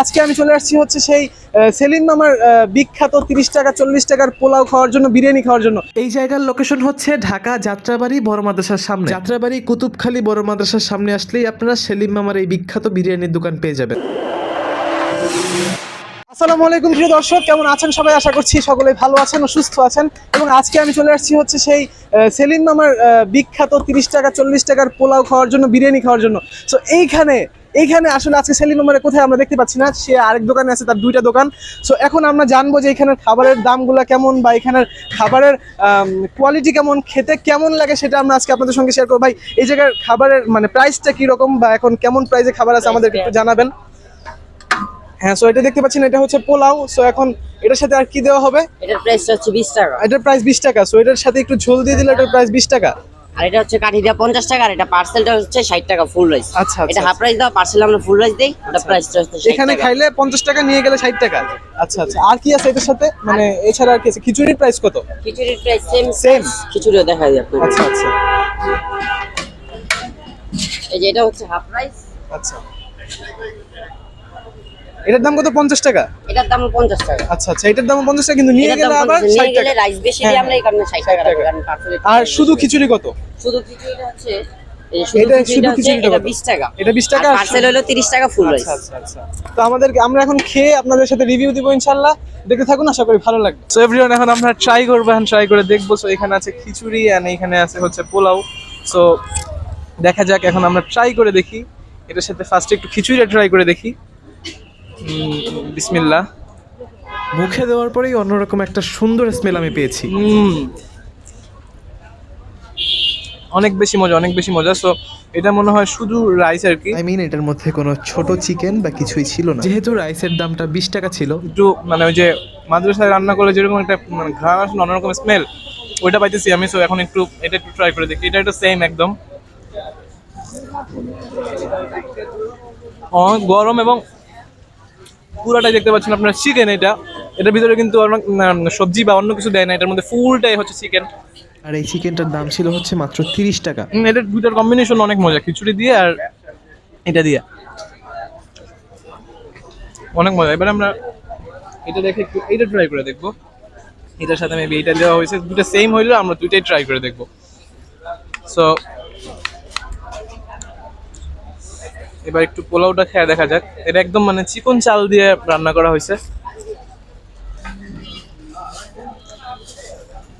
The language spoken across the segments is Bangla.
আজকে আমি চলে আসছি হচ্ছে সেই সেলিম মামার বিখ্যাত তিরিশ টাকা চল্লিশ টাকার পোলাও খাওয়ার জন্য বিরিয়ানি খাওয়ার জন্য। এই জায়গার লোকেশন হচ্ছে ঢাকা যাত্রাবাড়ি বড় মাদ্রাসার সামনে। যাত্রাবাড়ি কুতুবখালী বড় মাদ্রাসার সামনে আসলেই আপনারা সেলিম মামার এই বিখ্যাত বিরিয়ানির দোকান পেয়ে যাবেন। আসসালামু আলাইকুম প্রিয় দর্শক কেমন আছেন সবাই? আশা করছি সকলে ভালো আছেন ও সুস্থ আছেন। এবং আজকে আমি চলে আসছি হচ্ছে সেই সেলিম মামার বিখ্যাত তিরিশ টাকা চল্লিশ টাকার পোলাও খাওয়ার জন্য বিরিয়ানি খাওয়ার জন্য। তো এইখানে এইখানে আসলে আজকে সেলিম মামারে কোথায় আমরা দেখতে পাচ্ছি না সে আরেক দোকানে আছে তার দুইটা দোকান। সো এখন আমরা জানব যে এখানের খাবারের দামগুলো কেমন বা এখানের খাবারের কোয়ালিটি কেমন খেতে কেমন লাগে সেটা আমরা আজকে আপনাদের সঙ্গে শেয়ার করব। ভাই এই জায়গার খাবারের মানে প্রাইসটা কীরকম বা এখন কেমন প্রাইসে খাবার আছে আমাদেরকে একটু জানাবেন? হ্যাঁ সো এটা দেখতে পাচ্ছেন এটা হচ্ছে পোলাও। সো এখন এটার সাথে আর কি দেওয়া হবে? এটার প্রাইস হচ্ছে বিশ টাকা। এটার প্রাইস বিশ টাকা। সো এটার সাথে একটু ঝোল দিয়ে দিলে এটার প্রাইস বিশ টাকা। আর এটা হচ্ছে কাঠিটা পঞ্চাশ টাকা আর এটা পার্সেলটা হচ্ছে ষাট টাকা ফুল রাইস আচ্ছা, আচ্ছা, এটা হাফ আচ্ছা। রাইস দাও পার্সেল আমরা ফুল রাইস দিই ওটা প্রাইসটা হচ্ছে 60 এখানে খাইলে পঞ্চাশ টাকা নিয়ে গেলে ষাট টাকা। আচ্ছা আচ্ছা। আর কি আছে এটার সাথে? মানে এছাড়া আর কি আছে? খিচুড়ির প্রাইস কত? খিচুড়ির প্রাইস সেম Same? খিচুড়িও দেখা যায় আচ্ছা আচ্ছা। এই যে এটা হচ্ছে হাফ রাইস আচ্ছা। এটার দাম কত? পঞ্চাশ টাকা? এটার দাম পঞ্চাশ টাকা। আচ্ছা আচ্ছা এটার দাম পঞ্চাশ টাকা কিন্তু নিয়ে গেলে আবার 50 ষাট নিয়ে গেলে টাকা রাইস বেশি হ্যাঁ, দিয়ে আমরা এই কারণে ষাট টাকা রাখি, কারণ পার্সেলে আর শুধু খিচুড়ি কত? শুধু খিচুড়িটা হচ্ছে এটা শুধু শুধু খিচুড়িটা খিচুড়িটা হচ্ছে এটা কত? বিশ টাকা। এটা 20 টাকা পার্সেল হলো তিরিশ টাকা ফুল রাইস আচ্ছা আচ্ছা আচ্ছা। তো আমাদেরকে আমরা এখন খেয়ে আপনাদের সাথে রিভিউ দিব দেখতে থাকুন আশা করি ভালো লাগবে। সো এভরিওয়ান এখন আমরা ট্রাই করব এখন ট্রাই করে দেখব। সো এখানে আছে খিচুড়ি এন্ড এখানে আছে হচ্ছে পোলাও। সো দেখা যাক এখন আমরা ট্রাই করে দেখি। এটার সাথে ফার্স্টে একটু খিচুড়িটা ট্রাই করে দেখি। উম, বিসমিল্লাহ। মুখে দেওয়ার পরেই অন্যরকম একটা সুন্দর স্মেল আমি পেয়েছি। অনেক বেশি মজা অনেক বেশি মজা। সো এটা মনে হয় শুধু রাইস আর কি? আই মিন এটার মধ্যে কোনো ছোট চিকেন বা কিছুই ছিল না। যেহেতু রাইসের দামটা বিশ টাকা ছিল। একটু মানে ওই যে মাদ্রাসায় রান্না করলে যেরকম একটা মানে ঘ্রাণ আসে না, অন্যরকম স্মেল ওইটা পাইতেছি আমি। সো এখন একটু এটা একটু ট্রাই করে দেখি। এটা একটু সেম একদম। অনেক গরম এবং পুরাটাই দেখতে পাচ্ছেন আপনার চিকেন এটা। এটার ভিতরে কিন্তু সবজি বা অন্য কিছু দেয় না এটার মধ্যে ফুলটাই হচ্ছে চিকেন আর এই চিকেনটার দাম ছিল হচ্ছে মাত্র তিরিশ টাকা। এটার দুইটার কম্বিনেশন অনেক মজা খিচুড়ি দিয়ে আর এটা দিয়ে। অনেক মজা। এবার আমরা এটা দেখে একটু এইটা ট্রাই করে দেখব। এটার সাথে মেবি এটা দেওয়া হয়েছে দুটো সেম হইলে আমরা দুইটাই ট্রাই করে দেখব। সো এবার একটু পোলাওটা খেয়ে দেখা যাক। এটা একদম মানে চিকন চাল দিয়ে রান্না করা হয়েছে।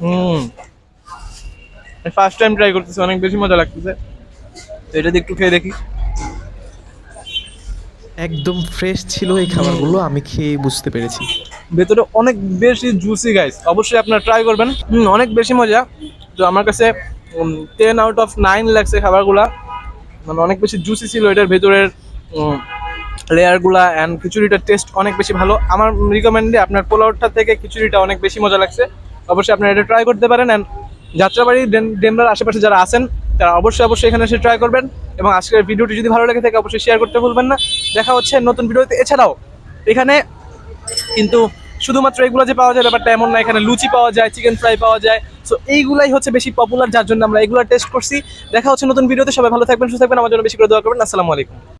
হুম। ফার্স্ট টাইম ট্রাই করতেছি অনেক বেশি মজা লাগতেছে। তো এটা দিয়ে একটু খেয়ে দেখি। একদম ফ্রেশ ছিল এই খাবারগুলো আমি খেয়ে বুঝতে পেরেছি। ভেতরে অনেক বেশি জুসি গাইস অবশ্যই আপনারা ট্রাই করবেন। হুম, অনেক বেশি মজা। তো আমার কাছে টেন আউট অফ নাইন লাগছে খাবারগুলা। মানে অনেক বেশি জুসি ছিল, এটার ভেতরের লেয়ারগুলা অ্যান্ড খিচুড়িটার টেস্ট অনেক বেশি ভালো। আমার রিকমেন্ডে আপনার পোলাওটা থেকে খিচুড়িটা অনেক বেশি মজা লাগছে। অবশ্যই আপনারা এটা ট্রাই করতে পারেন অ্যান্ড যাত্রাবাড়ি ডেমরার আশেপাশে যারা আছেন, তারা অবশ্যই অবশ্যই এখানে এসে ট্রাই করবেন এবং আজকের ভিডিওটি যদি ভালো লেগে থাকে, অবশ্যই শেয়ার করতে ভুলবেন না। দেখা হচ্ছে নতুন ভিডিওতে। এছাড়াও, এখানে কিন্তু শুধুমাত্র এগুলো যে পাওয়া যায় ব্যাপারটা এমন না, এখানে লুচি পাওয়া যায় চিকেন ফ্রাই পাওয়া যায়। সো এইগুলাই হচ্ছে বেশি পপুলার যার জন্য আমরা এগুলো টেস্ট করছি। দেখা হচ্ছে নতুন ভিডিওতে সবাই ভালো থাকবেন, সুস্থ থাকবেন, আমার জন্য বেশি করে দোয়া করবেন। আসসালামু আলাইকুম।